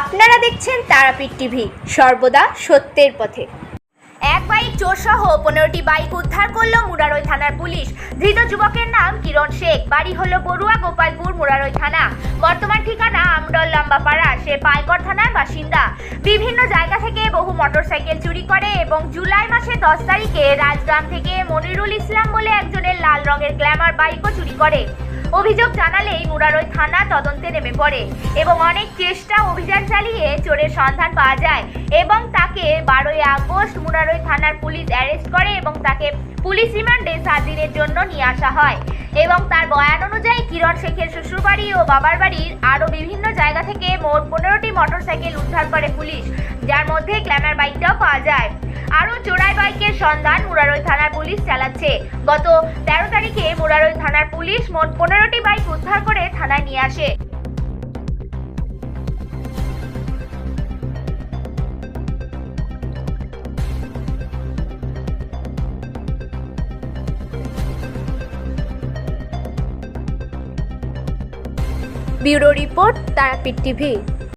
দেখছেন তারাপীঠ টিভি, সর্বদা সত্যের পথে। এক বাইক চোরসহ পনেরোটি বাইক উদ্ধার করল মুরারই থানার পুলিশ। ধৃত যুবকের নাম কিরণ শেখ, বাড়ি হলো বড়ুয়া গোপালপুর মুরারই থানা। বর্তমান ঠিকানা আমডল লম্বাপাড়া, সে পাইকর থানার বাসিন্দা। বিভিন্ন জায়গা থেকে বহু মোটরসাইকেল চুরি করে এবং জুলাই মাসের দশ তারিখে রাজগ্রাম থেকে মনিরুল ইসলাম বলে একজনের লাল রঙের গ্ল্যামার বাইকও চুরি করে। অভিযোগ জানালেই মুরারই থানা তদন্তে নেমে পড়ে এবং অনেক চেষ্টা অভিযান চালিয়ে চোরের সন্ধান পাওয়া যায় এবং তাকে বারোই আগস্ট মুরারই থানার পুলিশ অ্যারেস্ট করে এবং তাকে পুলিশ রিমান্ডে সাত দিনের জন্য নিয়ে আসা হয় এবং তার বয়ান অনুযায়ী কিরণ শেখের শ্বশুরবাড়ি ও বাবার বাড়ির আরও বিভিন্ন জায়গা থেকে মোট পনেরোটি মোটরসাইকেল উদ্ধার করে পুলিশ, যার মধ্যে গ্ল্যামার বাইকটাও পাওয়া যায়। আরও চোরাই বাইকের সন্ধান মুরারই থানার পুলিশ চালাচ্ছে। গত তেরো তারিখে মুরারই থানার পুলিশ মোট পনেরোটি বাইক উদ্ধার করে থানায় নিয়ে আসে। Bureau report Tarapith TV.